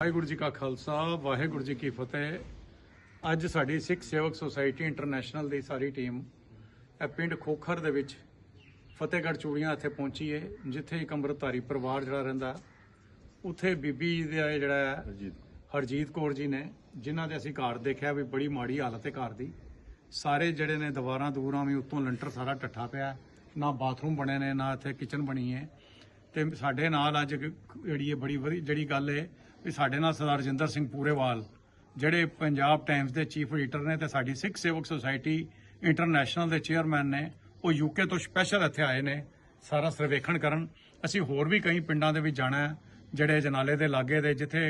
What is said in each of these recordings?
ਵਾਹਿਗੁਰੂ ਜੀ ਕਾ ਖਾਲਸਾ ਵਾਹਿਗੁਰੂ ਜੀ ਕੀ ਫਤਿਹ। ਅੱਜ ਸਾਡੀ ਸਿੱਖ ਸੇਵਕ ਸੁਸਾਇਟੀ ਇੰਟਰਨੈਸ਼ਨਲ ਦੀ ਸਾਰੀ ਟੀਮ ਇਹ ਪਿੰਡ ਖੋਖਰ ਦੇ ਵਿੱਚ ਫਤਿਹਗੜ੍ਹ ਚੂੜੀਆਂ ਇੱਥੇ ਪਹੁੰਚੀ ਹੈ ਜਿੱਥੇ ਇੱਕ ਅੰਮ੍ਰਿਤਧਾਰੀ ਪਰਿਵਾਰ ਜਿਹੜਾ ਰਹਿੰਦਾ। ਉੱਥੇ ਬੀਬੀ ਦਾ ਜਿਹੜਾ ਹਰਜੀਤ ਕੌਰ। ਜੀ ਨੇ ਜਿਨ੍ਹਾਂ ਦੇ ਅਸੀਂ ਘਰ ਦੇਖਿਆ ਵੀ ਬੜੀ ਮਾੜੀ ਹਾਲਤ ਹੈ ਘਰ ਦੀ। ਸਾਰੇ ਜਿਹੜੇ ਨੇ ਦੀਵਾਰਾਂ ਦੂਰਾਂ ਵੀ ਉੱਤੋਂ ਲੈਂਟਰ ਸਾਰਾ ਟੱਠਾ ਪਿਆ। ਨਾ ਬਾਥਰੂਮ ਬਣੇ ਨੇ ਨਾ ਇੱਥੇ ਕਿਚਨ ਬਣੀ ਹੈ ਤੇ ਸਾਡੇ ਨਾਲ ਅੱਜ ਜਿਹੜੀ ਇਹ ਬੜੀ ਵਧੀ, ਜਿਹੜੀ ਗੱਲ ਹੈ ਵੀ ਸਾਡੇ ਨਾਲ ਸਰਦਾਰ ਰਜਿੰਦਰ ਸਿੰਘ ਪੂਰੇਵਾਲ, ਜਿਹੜੇ ਪੰਜਾਬ ਟਾਈਮਸ ਦੇ ਚੀਫ ਐਡੀਟਰ ਨੇ ਤੇ ਸਾਡੀ ਸਿੱਖ ਸੇਵਕ ਸੁਸਾਇਟੀ ਇੰਟਰਨੈਸ਼ਨਲ ਦੇ ਚੇਅਰਮੈਨ ਨੇ, ਉਹ ਯੂਕੇ ਤੋਂ ਸਪੈਸ਼ਲ ਇੱਥੇ ਆਏ ਨੇ, ਸਾਰਾ ਸਰਵੇਖਣ ਕਰਨ। ਅਸੀਂ ਹੋਰ ਵੀ ਕਈ ਪਿੰਡਾਂ ਦੇ ਵਿੱਚ ਜਾਣਾ ਹੈ, ਜਿਹੜੇ ਜਨਾਲੇ ਦੇ ਲਾਗੇ ਦੇ, ਜਿੱਥੇ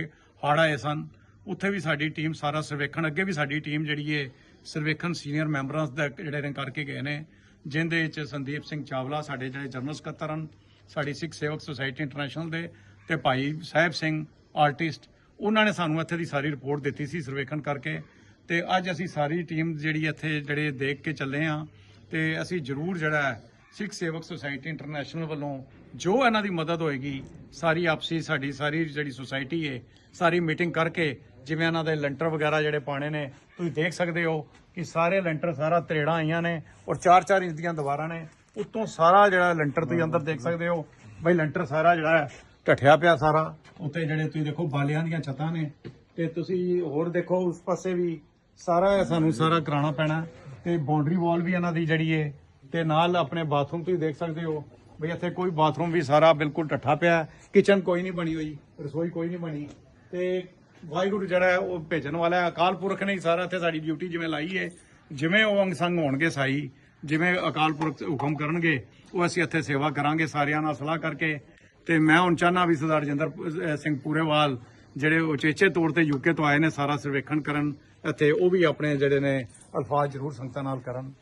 ਹੜ੍ਹ ਆਏ ਸਨ, ਉੱਥੇ ਵੀ ਸਾਡੀ ਟੀਮ ਸਾਰਾ ਸਰਵੇਖਣ, ਅੱਗੇ ਵੀ ਸਾਡੀ ਟੀਮ ਜਿਹੜੀ ਹੈ ਸਰਵੇਖਣ ਸੀਨੀਅਰ ਮੈਂਬਰਾਂ ਦਾ ਜਿਹੜੇ ਨੇ ਕਰਕੇ ਗਏ ਨੇ, ਜਿੰਦੇ ਵਿੱਚ ਸੰਦੀਪ ਸਿੰਘ ਚਾਵਲਾ ਸਾਡੇ ਜਿਹੜੇ ਜਨਰਲ ਸਕੱਤਰ ਹਨ ਸਾਡੀ ਸਿੱਖ ਸੇਵਕ ਸੁਸਾਇਟੀ ਇੰਟਰਨੈਸ਼ਨਲ ਦੇ ਤੇ ਭਾਈ ਸਾਹਿਬ ਸਿੰਘ ਆਰਟਿਸਟ, ਉਹਨਾਂ ਨੇ ਸਾਨੂੰ ਇੱਥੇ ਦੀ ਸਾਰੀ ਰਿਪੋਰਟ ਦਿੱਤੀ ਸੀ ਸਰਵੇਖਣ ਕਰਕੇ ਤੇ ਅੱਜ ਅਸੀਂ ਸਾਰੀ ਟੀਮ ਜਿਹੜੀ ਇੱਥੇ ਜਿਹੜੇ ਦੇਖ ਕੇ ਚੱਲੇ ਆ ਤੇ ਅਸੀਂ ਜ਼ਰੂਰ ਜਿਹੜਾ ਸਿੱਖ ਸੇਵਕ ਸੁਸਾਇਟੀ ਇੰਟਰਨੈਸ਼ਨਲ ਵੱਲੋਂ ਜੋ ਇਹਨਾਂ ਦੀ ਮਦਦ ਹੋਏਗੀ, ਸਾਰੀ ਆਪਸੀ ਸਾਡੀ ਸਾਰੀ ਜਿਹੜੀ ਸੁਸਾਇਟੀ ਹੈ ਸਾਰੀ ਮੀਟਿੰਗ ਕਰਕੇ ਜਿਵੇਂ ਇਹਨਾਂ ਦੇ ਲੈਂਟਰ ਵਗੈਰਾ ਜਿਹੜੇ ਪਾਣੇ ਨੇ, ਤੁਸੀਂ ਦੇਖ ਸਕਦੇ ਹੋ ਕਿ ਸਾਰੇ ਲੈਂਟਰ ਸਾਰਾ ਤਰੇੜਾਂ ਆਈਆਂ ਨੇ ਔਰ 4-4 ਇੰਚ ਦੀਆਂ ਦੀਵਾਰਾਂ ਨੇ ਉੱਤੋਂ ਸਾਰਾ ਜਿਹੜਾ ਲੈਂਟਰ ਤੁਸੀਂ ਅੰਦਰ ਦੇਖ ਸਕਦੇ ਹੋ, ਬਈ ਲੈਂਟਰ ਸਾਰਾ ਜਿਹੜਾ ਹੈ, ਢੱਠਿਆ ਪਿਆ ਸਾਰਾ। ਉੱਤੇ ਜਿਹੜੇ ਤੁਸੀਂ ਦੇਖੋ ਬਾਲਿਆਂ ਦੀਆਂ ਛੱਤਾਂ ਨੇ, ਤੇ ਤੁਸੀਂ ਹੋਰ ਦੇਖੋ ਉਸ ਪਾਸੇ ਵੀ ਸਾਰਾ ਸਾਨੂੰ ਸਾਰਾ ਕਰਾਉਣਾ ਪੈਣਾ। ਤੇ ਬਾਉਂਡਰੀ ਵਾਲ ਵੀ ਇਹਨਾਂ ਦੀ ਜਿਹੜੀ ਏ, ਤੇ ਨਾਲ ਆਪਣੇ ਬਾਥਰੂਮ ਤੁਸੀਂ ਦੇਖ ਸਕਦੇ ਹੋ, ਬਈ ਇੱਥੇ ਕੋਈ ਬਾਥਰੂਮ ਵੀ ਸਾਰਾ ਬਿਲਕੁਲ ਢੱਠਾ ਪਿਆ ਕਿਚਨ ਕੋਈ ਨਹੀਂ ਬਣੀ ਹੋਈ, ਰਸੋਈ ਕੋਈ ਨਹੀਂ ਬਣੀ। ਤੇ ਵਾਹਿਗੁਰੂ ਜਿਹੜਾ ਹੈ ਉਹ ਭੇਜਣ ਵਾਲਾ ਹੈ, ਅਕਾਲ ਪੁਰਖ ਨੇ ਹੀ ਸਾਰਾ ਇੱਥੇ ਸਾਡੀ ਡਿਊਟੀ ਜਿਵੇਂ ਲਾਈ ਏ, ਜਿਵੇਂ ਉਹ ਅੰਗ ਸੰਗ ਹੋਣਗੇ ਸਾਈ। ਜਿਵੇਂ ਅਕਾਲ ਪੁਰਖ ਹੁਕਮ ਕਰਨਗੇ ਉਹ ਅਸੀਂ ਇੱਥੇ ਸੇਵਾ ਕਰਾਂਗੇ ਸਾਰਿਆਂ ਨਾਲ ਸਲਾਹ ਕਰਕੇ। ਤੇ ਮੈਂ ਹੁਣ ਚਾਹਨਾ ਵੀ ਸਰਦਾਰ ਰਜਿੰਦਰ ਅਹ ਸਿੰਘ ਪੂਰੇਵਾਲ ਜਿਹੜੇ ਉਚੇਚੇ ਤੌਰ ਤੇ ਯੂਕੇ ਤੋਂ ਆਏ ਨੇ ਸਾਰਾ ਸਰਵੇਖਣ ਕਰਨ ਇੱਥੇ ਉਹ ਵੀ ਆਪਣੇ ਜਿਹੜੇ ਨੇ ਅਲਫਾਜ਼ ਜ਼ਰੂਰ ਸੰਗਤਾਂ ਨਾਲ ਕਰਨ।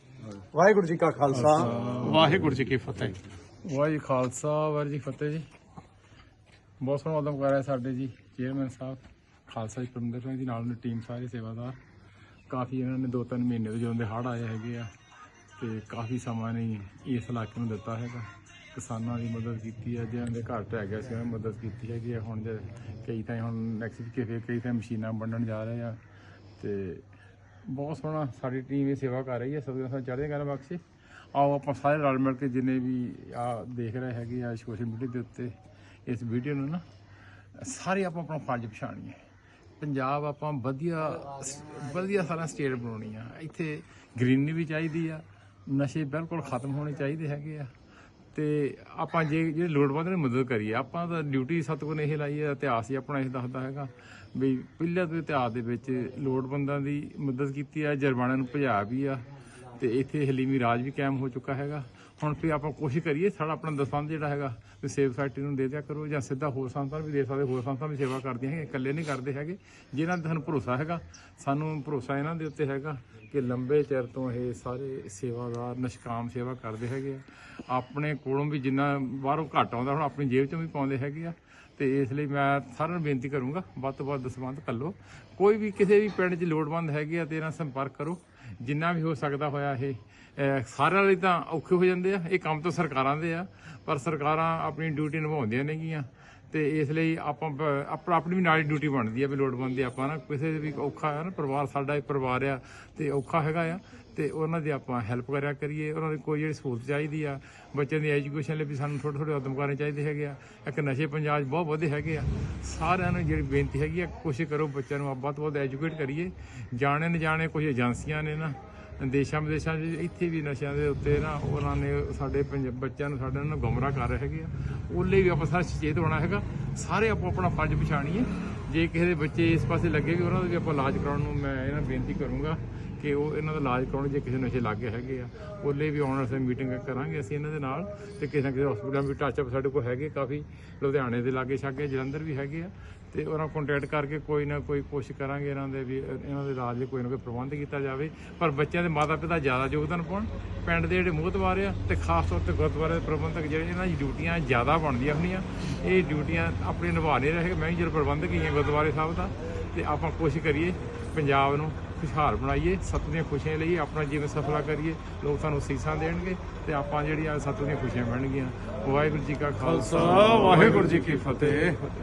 ਵਾਹਿਗੁਰੂ ਜੀ ਕਾ ਖਾਲਸਾ। ਵਾਹਿਗੁਰੂ ਜੀ ਕੀ ਫਤਿਹ। ਵਾਹਿਗੁਰੂ ਖਾਲਸਾ ਵਾਹਿਗੁਰੂ ਜੀ ਫਤਿਹ ਜੀ। ਬਹੁਤ ਸੋਹਣਾ ਉਦਮ ਕਰ ਰਿਹਾ ਸਾਡੇ ਜੀ ਚੇਅਰਮੈਨ ਸਾਹਿਬ ਖਾਲਸਾ ਜੀ ਪਰਮਿੰਦਰ ਸਿੰਘ ਜੀ ਨਾਲ ਦੀ ਟੀਮ ਸਾਰੇ ਸੇਵਾਦਾਰ। ਕਾਫੀ ਇਹਨਾਂ ਨੇ ਦੋ ਤਿੰਨ ਮਹੀਨੇ ਤੋਂ ਜਦੋਂ ਦੇ ਹੜ੍ਹ ਆਏ ਹੈਗੇ ਆ। ਤੇ ਕਾਫੀ ਸਮਾਂ ਨਹੀਂ ਇਸ ਇਲਾਕੇ ਨੂੰ ਦਿੱਤਾ ਹੈਗਾ। ਕਿਸਾਨਾਂ ਦੀ ਮਦਦ ਕੀਤੀ ਹੈ ਜਿਹਨਾਂ ਦੇ ਘਰ ਢਹਿ ਗਿਆ ਸੀ, ਉਹਨਾਂ ਦੀ ਮਦਦ ਕੀਤੀ ਹੈਗੀ ਆ ਹੁਣ ਜੇ ਕਈ ਤਾਂ ਹੁਣ ਨੈਕਸਟ ਕੇ ਕਈ ਤਾਂ ਮਸ਼ੀਨਾਂ ਵੰਡਣ ਜਾ ਰਹੇ ਆ ਤੇ ਬਹੁਤ ਸੋਹਣਾ ਸਾਡੀ ਟੀਮ ਇਹ ਸੇਵਾ ਕਰ ਰਹੀ ਹੈ। ਸਭ ਤੋਂ ਚੜ੍ਹਦੇ ਗੱਲ, ਬਖਸ਼ੇ। ਆਓ, ਆਪਾਂ ਸਾਰੇ ਰਲ ਮਿਲ ਕੇ ਜਿੰਨੇ ਵੀ ਆ ਦੇਖ ਰਹੇ ਹੈਗੇ ਆ ਸੋਸ਼ਲ ਮੀਡੀਆ ਦੇ ਉੱਤੇ, ਇਸ ਵੀਡੀਓ ਨੂੰ ਨਾ, ਸਾਰੇ ਆਪਾਂ ਆਪਣਾ ਫਰਜ਼ ਪਛਾਣੀਏ। ਪੰਜਾਬ ਆਪਾਂ ਵਧੀਆ ਵਧੀਆ ਸਾਰਾ ਸਟੇਟ ਬਣਾਉਣੀ ਆ ਇੱਥੇ ਗ੍ਰੀਨਰੀ ਵੀ ਚਾਹੀਦੀ ਆ ਨਸ਼ੇ ਬਿਲਕੁਲ ਖਤਮ ਹੋਣੇ ਚਾਹੀਦੇ ਹੈਗੇ ਆ। ਤੇ ਆਪਾਂ ਜੇ ਜਿਹੜੇ ਲੋੜਵੰਦ ਨੇ ਮਦਦ ਕਰੀਏ। ਆਪਾਂ ਤਾਂ ਡਿਊਟੀ ਸਤਗੁਰ ਨੇ ਇਹ ਲਾਈ ਹੈ ਇਤਿਹਾਸ ਹੀ ਆਪਣਾ ਇਹ ਦੱਸਦਾ ਹੈਗਾ ਵੀ ਪਹਿਲਾਂ ਤੋਂ ਇਤਿਹਾਸ ਦੇ ਵਿੱਚ ਲੋੜਵੰਦਾਂ ਦੀ ਮਦਦ ਕੀਤੀ ਆ ਜਰਮਾਨਾਂ ਨੂੰ ਭਜਾ ਵੀ ਆ। ਤੇ ਇੱਥੇ ਹਲੀਮੀ ਰਾਜ ਵੀ ਕਾਇਮ ਹੋ ਚੁੱਕਾ ਹੈਗਾ। ਹੁਣ ਫਿਰ ਆਪਾਂ ਕੋਸ਼ਿਸ਼ ਕਰੀਏ ਸਾਡਾ ਆਪਣਾ ਦਸਵੰਧ ਜਿਹੜਾ ਹੈਗਾ, ਵੀ ਸੇਵ ਸੋਸਾਇਟੀ ਨੂੰ ਦੇ ਦਿਆ ਕਰੋ ਜਾਂ ਸਿੱਧਾ ਹੋਰ ਸੰਸਥਾ ਵੀ ਦੇ ਸਕਦੇ ਹੋਰ ਸੰਸਥਾ ਵੀ ਸੇਵਾ ਕਰਦੀਆਂ ਹੈਗੀਆਂ, ਇਕੱਲੇ ਨਹੀਂ ਕਰਦੇ ਹੈਗੇ। ਜਿਹਨਾਂ ਤੇ ਸਾਨੂੰ ਭਰੋਸਾ ਹੈਗਾ, ਸਾਨੂੰ ਭਰੋਸਾ ਇਹਨਾਂ ਦੇ ਉੱਤੇ ਹੈਗਾ ਕਿ ਲੰਬੇ ਚਿਰ ਤੋਂ ਇਹ ਸਾਰੇ ਸੇਵਾਦਾਰ, ਨਿਸ਼ਕਾਮ ਸੇਵਾ ਕਰਦੇ ਹੈਗੇ ਆ। ਆਪਣੇ ਕੋਲੋਂ ਵੀ ਜਿੰਨਾ ਬਾਹਰੋਂ ਘੱਟ ਆਉਂਦਾ, ਹੁਣ ਆਪਣੀ ਜੇਬ ਚੋਂ ਵੀ ਪਾਉਂਦੇ ਹੈਗੇ ਆ। ਤੇ ਇਸ ਲਈ ਮੈਂ ਸਾਰਿਆਂ ਨੂੰ ਬੇਨਤੀ ਕਰੂੰਗਾ, ਵੱਧ ਤੋਂ ਵੱਧ ਦਸਵੰਧ ਕੱਲੋ ਕੋਈ ਵੀ ਕਿਸੇ ਵੀ ਪਿੰਡ 'ਚ ਲੋੜਵੰਦ ਹੈਗੇ ਆ ਤੇ ਇਹਨਾਂ ਸੰਪਰਕ ਕਰੋ। ਜਿੰਨਾ ਵੀ ਹੋ ਸਕਦਾ ਹੋਇਆ ਇਹ ਸਾਰਿਆਂ ਲਈ ਤਾਂ ਔਖੇ ਹੋ ਜਾਂਦੇ ਆ। ਇਹ ਕੰਮ ਤਾਂ ਸਰਕਾਰਾਂ ਦੇ ਆ, ਪਰ ਸਰਕਾਰਾਂ ਆਪਣੀ ਡਿਊਟੀ ਨਿਭਾਉਂਦੀਆਂ ਨੇਗੀਆਂ। ਤੇ ਇਸ ਲਈ ਆਪਾਂ ਆਪਣਾ ਆਪਣੀ ਵੀ ਨਾਲ ਹੀ ਡਿਊਟੀ ਬਣਦੀ ਆ ਵੀ ਲੋੜਵੰਦ ਦੀ ਆਪਾਂ ਨਾ, ਕਿਸੇ ਦੇ ਵੀ ਔਖਾ ਹੈ ਨਾ, ਪਰਿਵਾਰ ਸਾਡਾ ਇੱਕ ਪਰਿਵਾਰ ਆ ਤੇ ਔਖਾ ਹੈਗਾ ਆ, ਤੇ ਉਹਨਾਂ ਦੀ ਆਪਾਂ ਹੈਲਪ ਕਰਿਆ ਕਰੀਏ, ਉਹਨਾਂ ਦੀ ਕੋਈ ਜਿਹੜੀ ਸਹੂਲਤ ਚਾਹੀਦੀ ਆ, ਬੱਚਿਆਂ ਦੀ ਐਜੂਕੇਸ਼ਨ ਲਈ ਵੀ ਸਾਨੂੰ ਥੋੜੇ ਥੋੜੇ ਉਦਮ ਕਰਨੇ ਚਾਹੀਦੇ ਹੈਗੇ ਆ, ਇੱਕ ਨਸ਼ੇ ਪੰਜਾਬ 'ਚ ਬਹੁਤ ਵਧੇ ਹੈਗੇ ਆ, ਸਾਰਿਆਂ ਨੂੰ ਜਿਹੜੀ ਬੇਨਤੀ ਹੈਗੀ ਆ, ਕੋਸ਼ਿਸ਼ ਕਰੋ ਬੱਚਿਆਂ ਨੂੰ ਵੱਧ ਤੋਂ ਵੱਧ ਐਜੂਕੇਟ ਕਰੀਏ ਜਾਣੇ ਨਾ ਜਾਣੇ ਕੁਝ ਏਜੰਸੀਆਂ ਨੇ ਨਾ ਦੇਸ਼ਾਂ ਵਿਦੇਸ਼ਾਂ 'ਚ ਇੱਥੇ ਵੀ ਨਸ਼ਿਆਂ ਦੇ ਉੱਤੇ ਨਾ ਉਹਨਾਂ ਨੇ ਸਾਡੇ ਪੰਜ- ਬੱਚਿਆਂ ਨੂੰ ਸਾਡੇ ਨੂੰ ਗੁੰਮਰਾਹ ਕਰ ਰਹੇ ਹੈਗੇ ਆ। ਉਹ ਲਈ ਵੀ ਆਪਾਂ ਸਾਰਾ ਸੁਚੇਤ ਹੋਣਾ ਹੈਗਾ। ਸਾਰੇ ਆਪੋ ਆਪਣਾ ਫਰਜ਼ ਪਛਾਣੀਏ। ਜੇ ਕਿਸੇ ਦੇ ਬੱਚੇ ਇਸ ਪਾਸੇ ਲੱਗੇ ਵੀ ਉਹਨਾਂ ਦਾ ਵੀ ਆਪਾਂ ਇਲਾਜ ਕਰਾਉਣ ਨੂੰ ਮੈਂ ਇਹਨਾਂ ਨੂੰ ਬੇਨਤੀ ਕਰੂੰਗਾ ਕਿ ਉਹ ਇਹਨਾਂ ਦਾ ਇਲਾਜ ਕਰਾਉਣ ਜੇ ਕਿਸੇ ਨਸ਼ੇ ਲੱਗੇ ਹੈਗੇ ਆ। ਉਹ ਲਈ ਵੀ ਆਉਣ ਵਾਸਤੇ ਮੀਟਿੰਗ ਕਰਾਂਗੇ ਅਸੀਂ ਇਹਨਾਂ ਦੇ ਨਾਲ ਤੇ ਕਿਸੇ ਨਾ ਕਿਸੇ ਹਸਪੀਟਲਾਂ ਵੀ ਟੱਚ ਅਪ ਸਾਡੇ ਕੋਲ ਹੈਗੇ ਕਾਫੀ ਲੁਧਿਆਣੇ ਦੇ ਲਾਗੇ ਛਾਗੇ ਜਲੰਧਰ ਵੀ ਹੈਗੇ ਆ। ਤੇ ਉਹਨਾਂ ਕੰਟੈਕਟ ਕਰਕੇ ਕੋਈ ਨਾ ਕੋਈ ਕੋਸ਼ਿਸ਼ ਕਰਾਂਗੇ ਇਹਨਾਂ ਦੇ ਵੀ, ਇਹਨਾਂ ਦੇ ਇਲਾਜ ਲਈ ਕੋਈ ਨਾ ਕੋਈ ਪ੍ਰਬੰਧ ਕੀਤਾ ਜਾਵੇ। ਪਰ ਬੱਚਿਆਂ ਦੇ ਮਾਤਾ ਪਿਤਾ ਜ਼ਿਆਦਾ ਯੋਗਦਾਨ ਪਾਉਣ, ਪਿੰਡ ਦੇ ਜਿਹੜੇ ਮੋਹਤਵਾਰ ਆ ਤੇ ਖਾਸ ਤੌਰ ਤੇ ਗੁਰਦੁਆਰੇ ਦੇ ਪ੍ਰਬੰਧਕ ਜਿਹੜੇ ਇਹਨਾਂ ਦੀ ਡਿਊਟੀਆਂ ਜ਼ਿਆਦਾ ਬਣਦੀਆਂ ਹੁੰਦੀਆਂ। ਇਹ ਡਿਊਟੀਆਂ ਆਪਣੇ ਨਿਭਾ ਨਹੀਂ ਰਹੇ ਮੈਂ ਜਿਹੜਾ ਪ੍ਰਬੰਧਕ ਹੀ ਹਾਂ ਗੁਰਦੁਆਰੇ ਸਾਹਿਬ ਦਾ, ਤੇ ਆਪਾਂ ਕੋਸ਼ਿਸ਼ ਕਰੀਏ ਪੰਜਾਬ ਨੂੰ ਖੁਸ਼ਹਾਲ ਬਣਾਈਏ, ਸੱਤ ਦੀਆਂ ਖੁਸ਼ੀਆਂ ਲਈ ਆਪਣਾ ਜੀਵਨ ਸਫਲਾ ਕਰੀਏ, ਲੋਕ ਸਾਨੂੰ ਸੀਸਾਂ ਦੇਣਗੇ ਤੇ ਆਪਾਂ ਜਿਹੜੀਆਂ ਸੱਤ ਦੀਆਂ ਖੁਸ਼ੀਆਂ ਮਿਲਣਗੀਆਂ। ਵਾਹਿਗੁਰੂ ਜੀ ਕਾ ਖਾਲਸਾ, ਵਾਹਿਗੁਰੂ ਜੀ ਕੀ ਫਤਿਹ।